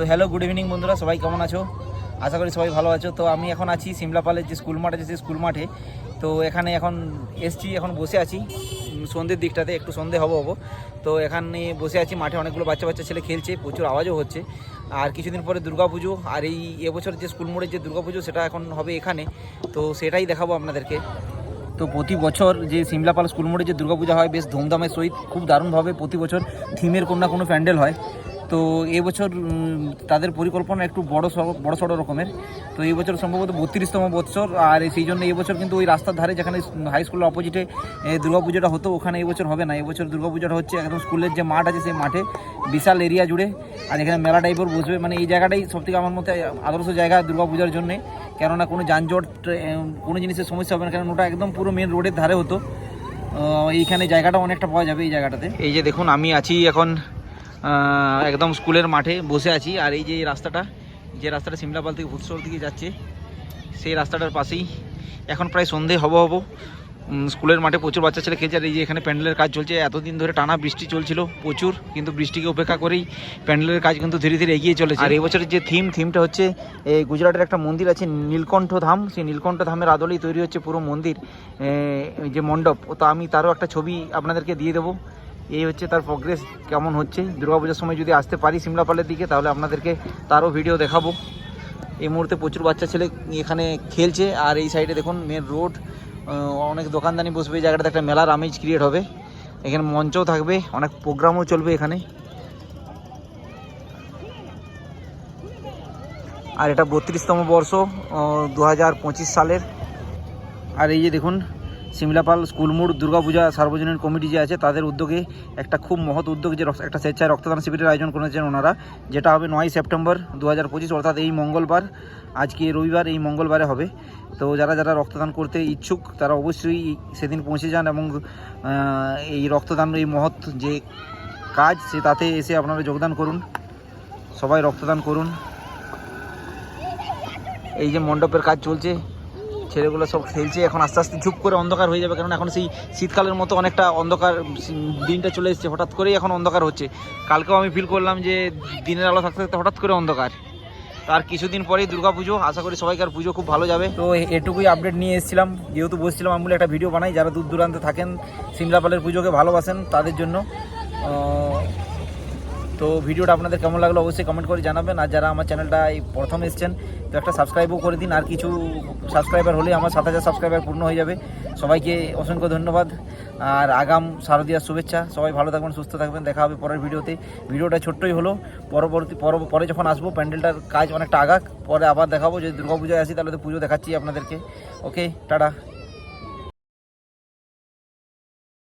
তো hello good evening বন্ধুরা, সবাই কেমন আছো? আশা করি সবাই ভালো আছো। তো আমি এখন আছি সিমলাপালের যে স্কুল মাঠ আছে, সেই স্কুল মাঠে। তো এখানে এখন এসছি, এখন বসে আছি। সন্ধ্যের দিকটাতে, একটু সন্ধে হব হব। তো এখানে বসে আছি, মাঠে অনেকগুলো বাচ্চা বাচ্চা ছেলে খেলছে, প্রচুর আওয়াজও হচ্ছে। আর কিছুদিন পরে দুর্গাপুজো, আর এই এবছর যে স্কুল মোড়ের যে দুর্গাপুজো, সেটা এখন হবে এখানে। তো সেটাই দেখাবো আপনাদেরকে। তো প্রতি বছর যে সিমলাপাল স্কুল মোড়ে যে দুর্গাপূজা হয়, বেশ ধুমধামের সহিত, খুব দারুণভাবে প্রতি বছর থিমের কোনো না কোনো প্যান্ডেল হয়। তো এবছর তাদের পরিকল্পনা একটু বড় বড় সড়ো রকমের। তো এই বছর সম্ভবত বত্রিশতম বছর আর সেই জন্য এই বছর কিন্তু ওই রাস্তার ধারে যেখানে হাই স্কুলের অপোজিটে দুর্গাপুজোটা হতো, ওখানে এই বছর হবে না। এই বছর দুর্গাপুজোটা হচ্ছে একদম স্কুলের যে মাঠ আছে, সেই মাঠে বিশাল এরিয়া জুড়ে। আর এখানে মেলা টাইপের বসবে। মানে এই জায়গাটাই সবথেকে আমার মতে আদর্শ জায়গা দুর্গাপূজার জন্যে। কেননা কোনো যানজট কোনো জিনিসের সমস্যা হবে না। কারণ ওটা একদম পুরো মেন রোডের ধারে হতো। এইখানে জায়গাটা অনেকটা পাওয়া যাবে এই জায়গাটাতে। এই যে দেখুন, আমি আছি এখন একদম স্কুলের মাঠে বসে আছি। আর এই যে রাস্তাটা যে রাস্তাটা সিমলাপাল থেকে ভূতসর দিকে যাচ্ছে, সেই রাস্তাটার পাশেই এখন প্রায় সন্ধে হব হব। স্কুলের মাঠে প্রচুর বাচ্চা ছেলে খেলছে। আর এই যে এখানে প্যান্ডেলের কাজ চলছে, এতদিন ধরে টানা বৃষ্টি চলছিল, প্রচুর, কিন্তু বৃষ্টিকে উপেক্ষা করেই প্যান্ডেলের কাজ কিন্তু ধীরে ধীরে এগিয়ে চলেছে। আর এবছরের যে থিম থিমটা হচ্ছে, এই গুজরাটের একটা মন্দির আছে, নীলকণ্ঠ ধাম। সেই নীলকণ্ঠ ধামের আদলেই তৈরি হচ্ছে পুরো মন্দির। যে মণ্ডপ তো আমি তারও একটা ছবি আপনাদেরকে দিয়ে দেবো। এই হচ্ছে তার প্রোগ্রেস কেমন হচ্ছে। দুর্গাপূজার সময় যদি আসতে পারি সিমলাপালের দিকে, তাহলে আপনাদেরকে তারও ভিডিও দেখাবো। এই মুহূর্তে প্রচুর বাচ্চা ছেলে এখানে খেলছে, আর এই সাইডে দেখুন মেন রোড অনেক দোকানদানি বসবে। এই জায়গাটাতে একটা মেলার আমেজ ক্রিয়েট হবে। এখানে মঞ্চও থাকবে, অনেক প্রোগ্রামও চলবে এখানে। আর এটা বত্রিশতম বর্ষ দু হাজার পঁচিশ সালের। আর এই যে দেখুন সিমলাপাল স্কুল মোড় দুর্গাপূজা, সার্বজনীন কমিটি যে আছে, তাদের উদ্যোগে একটা খুব মহৎ উদ্যোগ যে একটা স্বেচ্ছায় রক্তদান শিবিরের আয়োজন করেছেন ওনারা, যেটা হবে নয় সেপ্টেম্বর দু হাজার পঁচিশ, অর্থাৎ এই মঙ্গলবার, আজকে রবিবার এই মঙ্গলবারে হবে। তো যারা যারা রক্তদান করতে ইচ্ছুক, তারা অবশ্যই সেদিন পৌঁছে যান এবং এই রক্তদান এই মহৎ যে কাজ, সে তাতে এসে আপনারা যোগদান করুন। সবাই রক্তদান করুন। এই যে মণ্ডপের কাজ চলছে ছেলেগুলো সব খেলছে, এখন আস্তে আস্তে চুপ করে অন্ধকার হয়ে যাবে কারণ এখন সেই শীতকালের মতো অনেকটা অন্ধকার দিনটা চলে এসেছে, হঠাৎ করেই এখন অন্ধকার হচ্ছে। কালকেও আমি ফিল করলাম যে দিনের আলো থাকতে থাকতে হঠাৎ করে অন্ধকার। তার কিছুদিন পরেই দুর্গা পুজো আশা করি সবাইকার পুজো খুব ভালো যাবে। তো এটুকুই আপডেট নিয়ে এসেছিলাম। যেহেতু বসছিলাম আমি একটা ভিডিও বানাই, যারা দূর দূরান্তে থাকেন সিমলাপালের পুজোকে ভালোবাসেন তাদের জন্য। তো ভিডিওটা আপনাদের কেমন লাগল অবশ্যই কমেন্ট করে জানাবেন। আর যারা আমার চ্যানেলটা এই প্রথম এসছেন, তো একটা সাবস্ক্রাইবও করে দিন। আর কিছু সাবস্ক্রাইবার হলে আমার সাত হাজার সাবস্ক্রাইবার পূর্ণ হয়ে যাবে। সবাইকে অসংখ্য ধন্যবাদ। আর আগাম শারদীয়ার শুভেচ্ছা। সবাই ভালো থাকবেন, সুস্থ থাকবেন। দেখা হবে পরের ভিডিওতে। ভিডিওটা ছোট্টই হলো। পরবর্তী পর- যখন আসব, প্যান্ডেলটার কাজ অনেকটা আগাক। পরে আবার দেখাবো। যদি দুর্গাপুজোয় আসি, তাহলে তো পুজো দেখাচ্ছি আপনাদেরকে। Okay tata.